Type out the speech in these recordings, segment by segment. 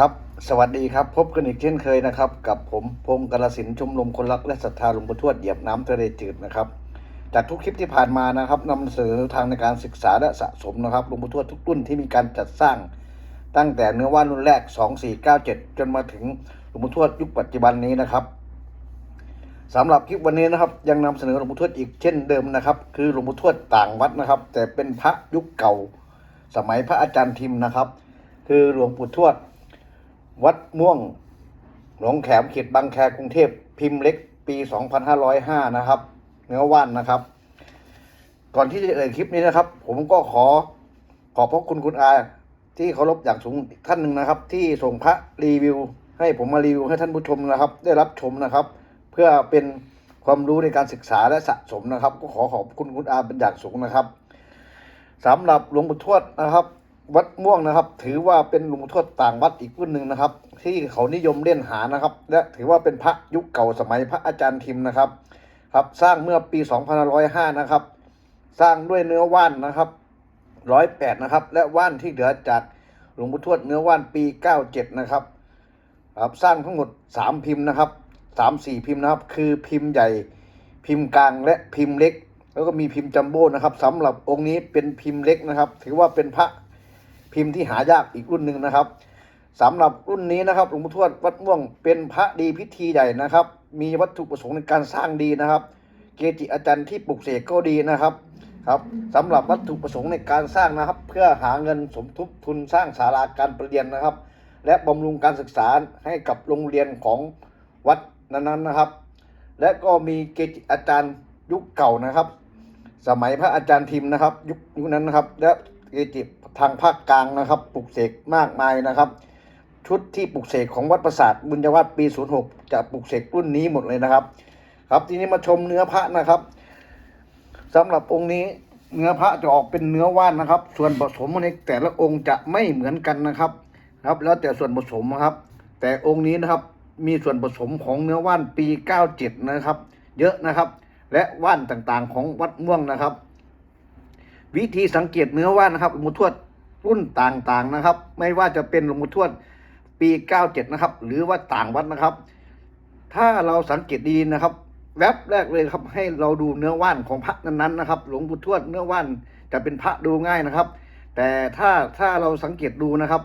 ครับ สวัสดีครับ พบกันอีกเช่นเคยนะครับ กับผมพงศ์กาลสินธุ์ชมรมคนรักและศรัทธาหลวงปู่ทวดเหยียบน้ำทะเลจืดนะครับ จากทุกคลิปที่ผ่านมานะครับนำเสนอทางในการศึกษาและสะสมนะครับหลวงปู่ทวดทุกรุ่นที่มีการจัดสร้าง ตั้งแต่เนื้อว่านรุ่นแรก 2497 จนมาถึงหลวงปู่ทวดยุคปัจจุบันนี้นะครับสำหรับคลิปวันนี้นะครับ ยังนำเสนอหลวงปู่ทวดอีกเช่นเดิมนะครับ คือหลวงปู่ทวดต่างวัดนะครับ แต่เป็นพระยุคเก่า สมัยพระอาจารย์ทิมนะครับ คือหลวงปู่ทวด วัดม่วงหนองแขมเขตบางแคกรุงเทพพิมพ์เล็กปี 2505 นะครับ เนื้อว่านนะครับ ก่อนที่จะเอ่ยคลิปนี้นะครับ ผมก็ขอขอบพระคุณคุณอาที่เคารพอย่างสูงท่านหนึ่งนะครับ ที่ส่งพระรีวิว ให้ผมมารีวิวให้ท่านผู้ชมนะครับ ได้รับชมนะครับ เพื่อเป็นความรู้ในการศึกษาและสะสมนะครับ ก็ขอขอบคุณคุณอาเป็นอย่างสูงนะครับสำหรับหลวงปู่ทวดนะครับ วัดม่วงนะครับ ถือว่าเป็นหลวงปู่ทวดต่างวัดอีกรุ่นหนึ่งนะครับ ที่เขานิยมเล่นหานะครับ และถือว่าเป็นพระยุคเก่าสมัยพระอาจารย์ทิมนะครับ ครับสร้างเมื่อปี2505นะครับ สร้างด้วยเนื้อว่านนะครับร้อยแปดนะครับ และว่านที่เหลือจากหลวงปู่ทวดเนื้อว่านปี 97 นะครับ ครับสร้างทั้งหมด 3 พิมพ์นะครับสามสี่พิมพ์นะครับ คือพิมพ์ใหญ่พิมพ์กลางและพิมพ์เล็ก แล้วก็มีพิมพ์จัมโบ้นะครับสำหรับองค์นี้เป็นพิมพ์เล็กนะครับ ถือว่าเป็นพระ พิมพ์ที่หายากอีกรุ่นหนึ่งนะครับสำหรับรุ่นนี้นะครับหลวงปู่ทวดวัดม่วงเป็นพระดีพิธีใหญ่นะครับ มีวัตถุประสงค์ในการสร้างดีนะครับ เกจิอาจารย์ที่ปลุกเสกก็ดีนะครับครับสำหรับวัตถุประสงค์ในการสร้างนะครับ เพื่อหาเงินสมทบทุนสร้างศาลาการประเรียนนะครับ และบำรุงการศึกษาให้กับโรงเรียนของวัดนั้นๆนะครับ และก็มีเกจิอาจารย์ยุคเก่านะครับ สมัยพระอาจารย์ทิมนะครับ ยุคยุคนั้นนะครับ และเกจิ ทางภาคกลางนะครับปลุกเสกมากมายนะครับ ชุดที่ปลุกเสกของวัดประสาทบุญยวัฒน์ปี 06 จะปลุกเสกรุ่นนี้หมดเลยนะครับ ครับทีนี้มาชมเนื้อพระนะครับสำหรับองค์นี้เนื้อพระจะออกเป็นเนื้อว่านนะครับ ส่วนผสมในแต่ละองค์จะไม่เหมือนกันนะครับครับ แล้วแต่ส่วนผสมนะครับ แต่องค์นี้นะครับมีส่วนผสมของเนื้อว่านปี 97 นะครับ เยอะนะครับ และว่านต่างๆของวัดม่วงนะครับ วิธีสังเกตเนื้อว่านนะครับหลวงปู่ทวด รุ่นต่างๆนะครับ ไม่ว่าจะเป็นหลวงปู่ทวดปี 97 นะครับ หรือว่าต่างวัดนะครับ ถ้าเราสังเกตดีนะครับ แวบแรกเลยครับ ให้เราดูเนื้อว่านของพระนั้นๆนะครับ หลวงปู่ทวดเนื้อว่านจะเป็นพระดูง่ายนะครับ แต่ถ้าถ้าเราสังเกตดูนะครับ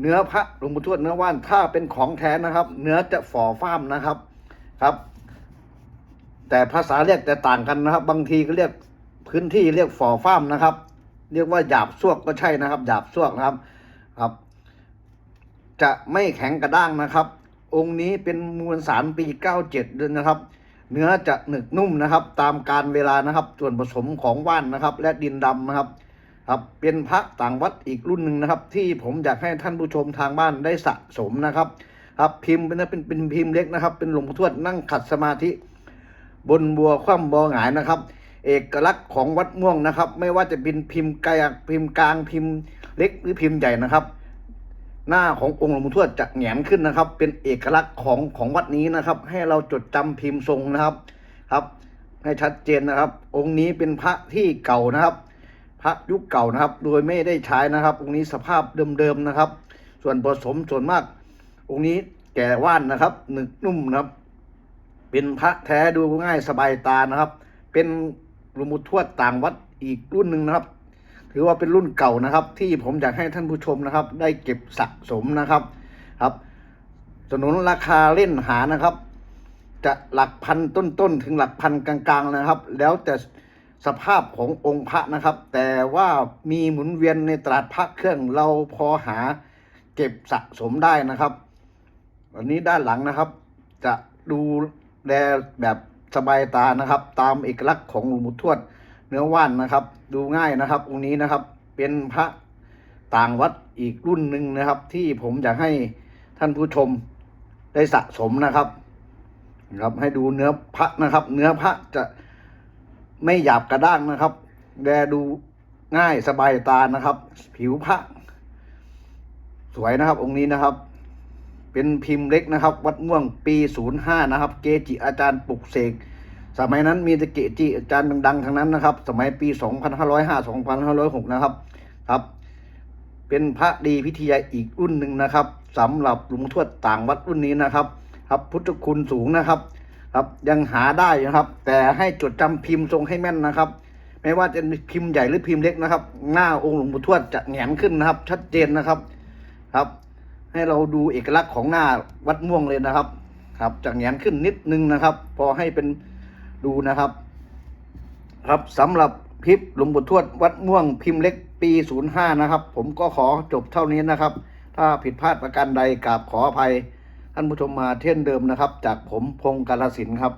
เนื้อพระหลวงปู่ทวดเนื้อว่านถ้าเป็นของแท้นะครับ เนื้อจะฝ่อฟ้ามนะครับครับ แต่ภาษาเรียกจะต่างกันนะครับ บางทีก็เรียกพื้นที่เรียกฝ่อฟ้ามนะครับ เรียกว่าหยาบซวกก็ใช่นะครับหยาบซวกนะครับครับ จะไม่แข็งกระด้างนะครับ องค์นี้เป็นมวลสารปี 97ด้วยนะครับ เนื้อจะหนึกนุ่มนะครับ ตามการเวลานะครับ ส่วนผสมของว่านนะครับ และดินดำนะครับ ครับเป็นพระต่างวัดอีกรุ่นหนึ่งนะครับ ที่ผมอยากให้ท่านผู้ชมทางบ้านได้สะสมนะครับ ครับพิมพ์เป็นเป็นเป็นพิมพ์เล็กนะครับ เป็นหลวงพ่อทวดนั่งขัดสมาธิ บนบัวคว่ำบอหงายนะครับ เอกลักษณ์ของวัดม่วงนะครับ ไม่ว่าจะเป็นพิมพ์กลางพิมพ์กลางพิมพ์เล็กหรือพิมพ์ใหญ่นะครับ หน้าขององค์หลวงปู่ทวดจะแหงนขึ้นนะครับ เป็นเอกลักษณ์ของของวัดนี้นะครับ ให้เราจดจำพิมพ์ทรงนะครับครับ ให้ชัดเจนนะครับ องค์นี้เป็นพระที่เก่านะครับ พระยุคเก่านะครับ โดยไม่ได้ใช้นะครับ องค์นี้สภาพเดิมๆนะครับ ส่วนผสมส่วนมาก องค์นี้แก่ว่านนะครับหนึกนุ่มนะครับ เป็นพระแท้ดูง่ายสบายตานะครับ เป็น ลวงปู่ทวดต่างวัดอีกรุ่นหนึ่งนะครับ ถือว่าเป็นรุ่นเก่านะครับ ที่ผมอยากให้ท่านผู้ชมนะครับ ได้เก็บสะสมนะครับครับสนุนราคาเล่นหานะครับ จะหลักพันต้นๆ ถึงหลักพันกลางๆนะครับ แล้วแต่สภาพขององค์พระนะครับ แต่ว่ามีหมุนเวียนในตลาดพระเครื่องเราพอหาเก็บสะสมได้นะครับอันนี้ด้านหลังนะครับ จะดูแลแบบ สบายตานะครับ ตามเอกลักษณ์ของหลวงปู่ทวดเนื้อว่านนะครับ ดูง่ายนะครับองค์นี้นะครับ เป็นพระต่างวัดอีกรุ่นหนึ่งนะครับ ที่ผมอยากให้ท่านผู้ชมได้สะสมนะครับนะครับให้ดูเนื้อพระนะครับ เนื้อพระจะไม่หยาบกระด้างนะครับแลดูง่ายสบายตานะครับ ผิวพระ สวยนะครับองค์นี้นะครับ เป็นพิมพ์เล็กนะครับ วัดม่วงปี 05 นะครับ เกจิอาจารย์ปลุกเสกสมัยนั้นมีต่เกจิอาจารย์ดังๆทั้งนั้นนะครับ สมัยปี 2505 2506 นะครับครับ เป็นพระดีพิทยาอีกรุ่นหนึ่งนะครับสำหรับหลวงทวดต่างวัดรุ่นนี้นะครับ ครับพุทธคุณสูงนะครับ ครับยังหาได้นะครับ แต่ให้จดจำพิมพ์ทรงให้แม่นนะครับ ไม่ว่าจะพิมพ์ใหญ่หรือพิมพ์เล็กนะครับ หน้าองค์หลวงปู่ทวดจะแหงนขึ้นนะครับ ชัดเจนนะครับ ครับ ให้เราดูเอกลักษณ์ของหน้าวัดม่วงเลยนะครับ ครับจะแงนขึ้นนิดนึงนะครับ พอให้เป็นดูนะครับ ครับสำหรับคลิปหลวงปู่ทวดวัดม่วงพิมพ์เล็กปี 05 นะครับ ผมก็ขอจบเท่านี้นะครับ ถ้าผิดพลาดประการใดกราบขออภัย ท่านผู้ชมมาเช่นเดิมนะครับ จากผมพงศ์กาลสินธุ์ครับ